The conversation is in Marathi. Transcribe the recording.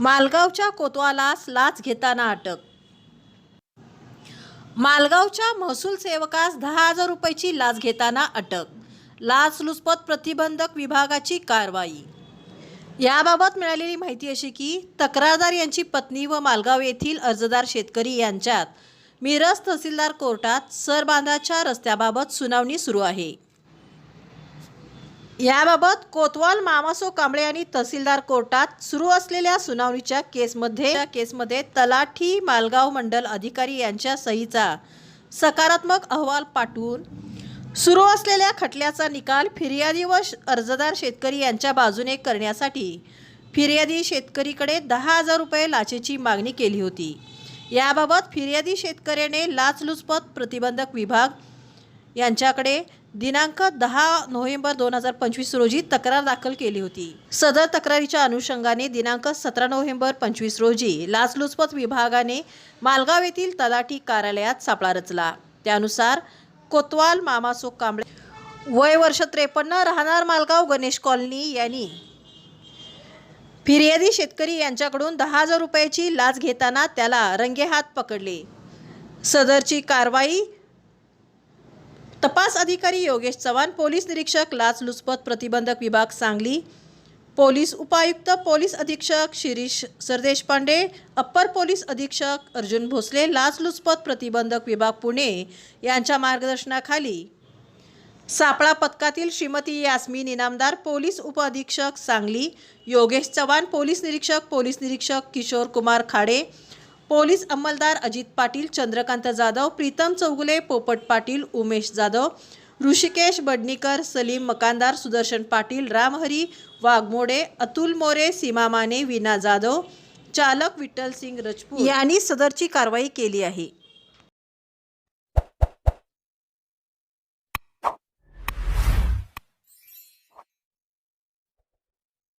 मालगावच्या कोतवालास लाच घेताना अटक. मालगावच्या महसूल सेवकास दहा हजार रुपयाची लाच घेताना अटक. लाचलुचपत प्रतिबंधक विभागाची कारवाई. याबाबत मिळालेली माहिती अशी की तक्रारदार यांची पत्नी व मालगाव येथील अर्जदार शेतकरी यांच्यात मिरज तहसीलदार कोर्टात सरबांधाच्या रस्त्याबाबत सुनावणी सुरू आहे. याबाबत कोतवाल मामासो कांबळे यांनी तहसीलदार कोर्टात सुरू असलेल्या सुनावणीच्या केसमध्ये या केसमध्ये तलाठी मालगाव मंडल अधिकारी यांच्या सहीचा सकारात्मक अहवाल पाठवून सुरू असलेल्या खटल्याचा निकाल फिर्यादी व श- अर्जदार शेतकरी यांच्या बाजूने करण्यासाठी फिर्यादी शेतकरीकडे दहा हजार रुपये लाचेची मागणी केली होती. याबाबत फिर्यादी शेतकऱ्याने लाचलुचपत प्रतिबंधक विभाग यांच्याकडे दिनांक दहा नोव्हेंबर दोन हजार पंचवीस रोजी तक्रार दाखल केली होती. सदर तक्रारीच्या अनुषंगाने दिनांक सतरा नोव्हेंबर पंचवीस रोजी लाचलुचपत विभागाने मालगाव येथील तलाठी कार्यालयात सापळा रचला. त्यानुसार कोतवाल मामासो कांबळे वय वर्ष त्रेपन्न राहणार मालगाव गणेश कॉलनी यांनी फिर्यादी शेतकरी यांच्याकडून दहा हजार रुपयाची लाच घेताना त्याला रंगेहात पकडले. सदरची कारवाई तपास अधिकारी योगेश चव्हाण पोलीस निरीक्षक लाचलुचपत प्रतिबंधक विभाग सांगली पोलीस उपायुक्त पोलीस अधीक्षक शिरीष सरदेशपांडे अप्पर पोलीस अधीक्षक अर्जुन भोसले लाचलुचपत प्रतिबंधक विभाग पुणे यांच्या मार्गदर्शनाखाली. सापळा पथकातील श्रीमती यास्मीन इनामदार पोलीस उपअधीक्षक सांगली योगेश चव्हाण पोलीस निरीक्षक पोलीस निरीक्षक किशोर कुमार खाडे पोलीस अंमलदार अजित पाटील चंद्रकांत जाधव प्रीतम चौगुले पोपट पाटील उमेश जाधव ऋषिकेश बडनीकर सलीम मकानदार सुदर्शन पाटील रामहरी वाघमोडे अतुल मोरे सीमा माने विना जाधव चालक विठ्ठल सिंग रजपूत यांनी सदरची कारवाई केली आहे.